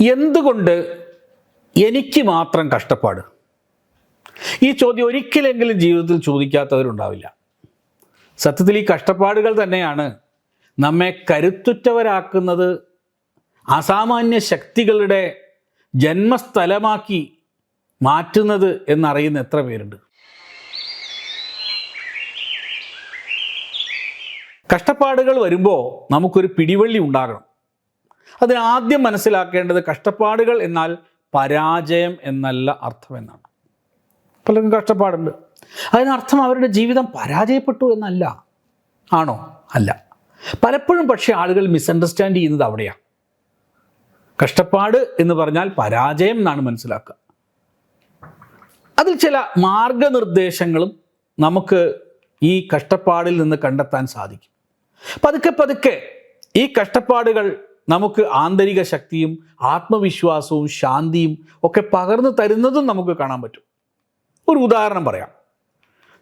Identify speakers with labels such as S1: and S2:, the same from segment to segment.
S1: എന്തുകൊണ്ട് എനിക്ക് മാത്രം കഷ്ടപ്പാട്? ഈ ചോദ്യം ഒരിക്കലെങ്കിലും ജീവിതത്തിൽ ചോദിക്കാത്തവരുണ്ടാവില്ല. സത്യത്തിൽ ഈ കഷ്ടപ്പാടുകൾ തന്നെയാണ് നമ്മെ കരുത്തുറ്റവരാക്കുന്നത് അസാമാന്യ ശക്തികളുടെ ജന്മസ്ഥലമാക്കി മാറ്റുന്നത് എന്നറിയുന്ന എത്ര പേരുണ്ട്? കഷ്ടപ്പാടുകൾ വരുമ്പോൾ നമുക്കൊരു പിടിവള്ളി ഉണ്ടാകണം. അതിന് ആദ്യം മനസ്സിലാക്കേണ്ടത് കഷ്ടപ്പാടുകൾ എന്നാൽ പരാജയം എന്നല്ല അർത്ഥം എന്നാണ്. പലർക്കും കഷ്ടപ്പാടുണ്ട്. അതിനർത്ഥം അവരുടെ ജീവിതം പരാജയപ്പെട്ടു എന്നല്ല. ആണോ? അല്ല. പലപ്പോഴും പക്ഷേ ആളുകൾ മിസ്അണ്ടർസ്റ്റാൻഡ് ചെയ്യുന്നത് അവിടെയാണ്. കഷ്ടപ്പാട് എന്ന് പറഞ്ഞാൽ പരാജയം എന്നാണ് മനസ്സിലാക്കുക. അതിൽ ചില മാർഗനിർദ്ദേശങ്ങളും നമുക്ക് ഈ കഷ്ടപ്പാടിൽ നിന്ന് കണ്ടെത്താൻ സാധിക്കും. പതുക്കെ പതുക്കെ ഈ കഷ്ടപ്പാടുകൾ നമുക്ക് ആന്തരിക ശക്തിയും ആത്മവിശ്വാസവും ശാന്തിയും ഒക്കെ പകർന്നു തരുന്നതും നമുക്ക് കാണാൻ പറ്റും. ഒരു ഉദാഹരണം പറയാം.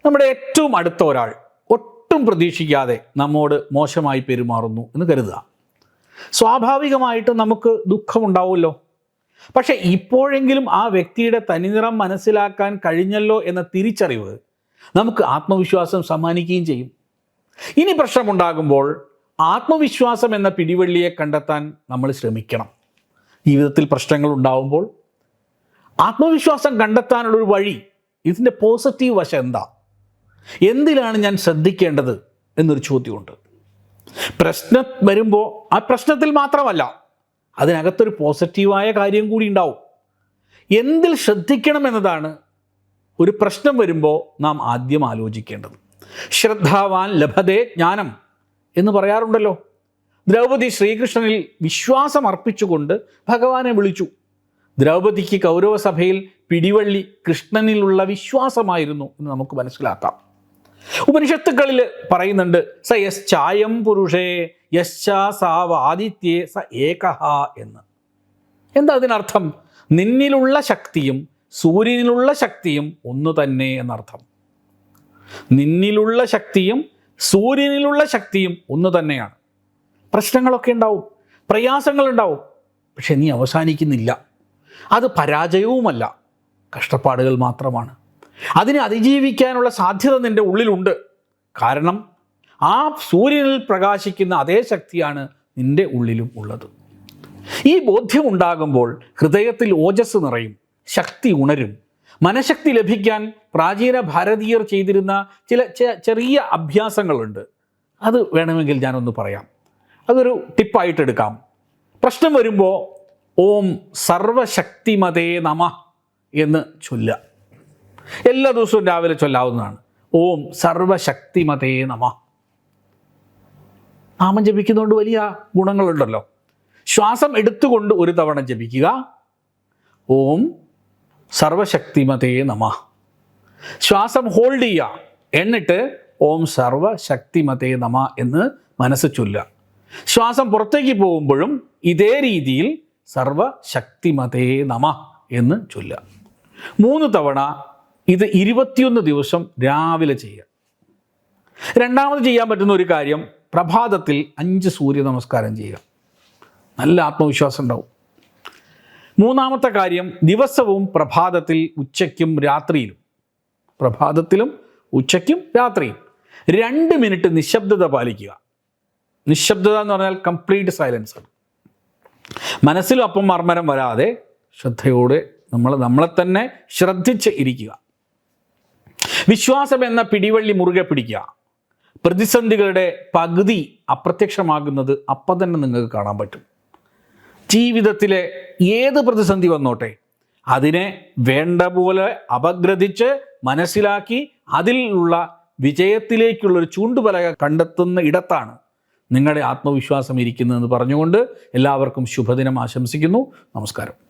S1: നമ്മുടെ ഏറ്റവും അടുത്ത ഒരാൾ ഒട്ടും പ്രതീക്ഷിക്കാതെ നമ്മോട് മോശമായി പെരുമാറുന്നു എന്ന് കരുതുക. സ്വാഭാവികമായിട്ട് നമുക്ക് ദുഃഖമുണ്ടാവുമല്ലോ പക്ഷെ ഇപ്പോഴെങ്കിലും ആ വ്യക്തിയുടെ തനിനിറം മനസ്സിലാക്കാൻ കഴിഞ്ഞല്ലോ എന്ന തിരിച്ചറിവ് നമുക്ക് ആത്മവിശ്വാസം സമ്മാനിക്കുകയും ചെയ്യും. ഇനി പ്രശ്നമുണ്ടാകുമ്പോൾ ആത്മവിശ്വാസം എന്ന പിടിവള്ളിയെ കണ്ടെത്താൻ നമ്മൾ ശ്രമിക്കണം. ജീവിതത്തിൽ പ്രശ്നങ്ങൾ ഉണ്ടാവുമ്പോൾ ആത്മവിശ്വാസം കണ്ടെത്താനുള്ളൊരു വഴി ഇതിന്റെ പോസിറ്റീവ് വശം എന്താ? എന്തിലാണ് ഞാൻ ശ്രദ്ധിക്കേണ്ടത് എന്നൊരു ചോദ്യമുണ്ട്. പ്രശ്നം വരുമ്പോൾ ആ പ്രശ്നത്തിൽ മാത്രമല്ല അതിനകത്തൊരു പോസിറ്റീവായ കാര്യം കൂടി ഉണ്ടാവും. എന്തിൽ ശ്രദ്ധിക്കണം എന്നതാണ് ഒരു പ്രശ്നം വരുമ്പോൾ നാം ആദ്യം ആലോചിക്കേണ്ടത്. ശ്രദ്ധാവാൻ ലഭതേ ജ്ഞാനം. എന്ന് പറയാറുണ്ടല്ലോ. ദ്രൗപദി ശ്രീകൃഷ്ണനിൽ വിശ്വാസം അർപ്പിച്ചുകൊണ്ട് ഭഗവാനെ വിളിച്ചു. ദ്രൗപദിക്ക് കൗരവസഭയിൽ പിടിവള്ളി കൃഷ്ണനിലുള്ള വിശ്വാസമായിരുന്നു എന്ന് നമുക്ക് മനസ്സിലാക്കാം. ഉപനിഷത്തുക്കളിൽ പറയുന്നുണ്ട് സ യശ്ചായം പുരുഷേ യശ്ചാസാവ ആദിത്യേ സ ഏകഹ എന്ന്. എന്താ അതിനർത്ഥം? നിന്നിലുള്ള ശക്തിയും സൂര്യനിലുള്ള ശക്തിയും ഒന്ന് തന്നെ എന്നർത്ഥം. നിന്നിലുള്ള ശക്തിയും സൂര്യനിലുള്ള ശക്തിയും ഒന്ന് തന്നെയാണ്. പ്രശ്നങ്ങളൊക്കെ ഉണ്ടാവും. പ്രയാസങ്ങളുണ്ടാവും. പക്ഷെ നീ അവസാനിക്കുന്നില്ല. അത് പരാജയവുമല്ല. കഷ്ടപ്പാടുകൾ മാത്രമാണ്. അതിനെ അതിജീവിക്കാനുള്ള സാധ്യത നിന്റെ ഉള്ളിലുണ്ട്. കാരണം ആ സൂര്യനിൽ പ്രകാശിക്കുന്ന അതേ ശക്തിയാണ് നിന്റെ ഉള്ളിലും ഉള്ളത്. ഈ ബോധ്യം ഉണ്ടാകുമ്പോൾ ഹൃദയത്തിൽ ഓജസ് നിറയും. ശക്തി ഉണരും. മനഃശക്തി ലഭിക്കാൻ പ്രാചീന ഭാരതീയർ ചെയ്തിരുന്ന ചില ചെറിയ അഭ്യാസങ്ങളുണ്ട്. അത് വേണമെങ്കിൽ ഞാനൊന്ന് പറയാം. അതൊരു ടിപ്പായിട്ട് എടുക്കാം. പ്രശ്നം വരുമ്പോൾ ഓം സർവശക്തിമതേ നമ എന്ന് ചൊല്ലുക എല്ലാ ദിവസവും രാവിലെ ചൊല്ലാവുന്നതാണ്. ഓം സർവശക്തിമതേ നമ. നാമം ജപിക്കുന്നതുകൊണ്ട് വലിയ ഗുണങ്ങളുണ്ടല്ലോ. ശ്വാസം എടുത്തുകൊണ്ട് ഒരു തവണ ജപിക്കുക. ഓം സർവശക്തിമതേ നമ. ശ്വാസം ഹോൾഡ് ചെയ്യുക. എന്നിട്ട് ഓം സർവശക്തിമതേ നമ എന്ന് മനസ്സ് ചൊല്ലുക. ശ്വാസം പുറത്തേക്ക് പോകുമ്പോഴും ഇതേ രീതിയിൽ സർവശക്തിമതേ നമ എന്ന് ചൊല്ലുക. മൂന്ന് തവണ ഇത് ഇരുപത്തിയൊന്ന് ദിവസം രാവിലെ ചെയ്യുക. രണ്ടാമത് ചെയ്യാൻ പറ്റുന്ന ഒരു കാര്യം പ്രഭാതത്തിൽ അഞ്ച് സൂര്യ നമസ്കാരം ചെയ്യുക. നല്ല ആത്മവിശ്വാസം ഉണ്ടാവും. മൂന്നാമത്തെ കാര്യം ദിവസവും പ്രഭാതത്തിൽ ഉച്ചയ്ക്കും രാത്രിയിലും. പ്രഭാതത്തിലും ഉച്ചയ്ക്കും രാത്രിയും. രണ്ട് മിനിറ്റ് നിശബ്ദത പാലിക്കുക. നിശബ്ദത എന്ന് പറഞ്ഞാൽ കംപ്ലീറ്റ് സൈലൻസ് ആണ്. മനസ്സിലും അപ്പം മർമ്മരം വരാതെ ശ്രദ്ധയോടെ നമ്മൾ നമ്മളെ തന്നെ ശ്രദ്ധിച്ച് ഇരിക്കുക. വിശ്വാസം എന്ന പിടിവള്ളി മുറുകെ പിടിക്കുക. പ്രതിസന്ധികളുടെ പകുതി അപ്രത്യക്ഷമാകുന്നത് അപ്പം തന്നെ നിങ്ങൾക്ക് കാണാൻ പറ്റും. ജീവിതത്തിലെ ഏത് പ്രതിസന്ധി വന്നോട്ടെ? അതിനെ വേണ്ട പോലെ അപഗ്രഥിച്ച് മനസ്സിലാക്കി അതിലുള്ള വിജയത്തിലേക്കുള്ളൊരു ചൂണ്ടുപലക കണ്ടെത്തുന്ന ഇടത്താണ് നിങ്ങളുടെ ആത്മവിശ്വാസം ഇരിക്കുന്നതെന്ന് പറഞ്ഞുകൊണ്ട് എല്ലാവർക്കും ശുഭദിനം ആശംസിക്കുന്നു. നമസ്കാരം.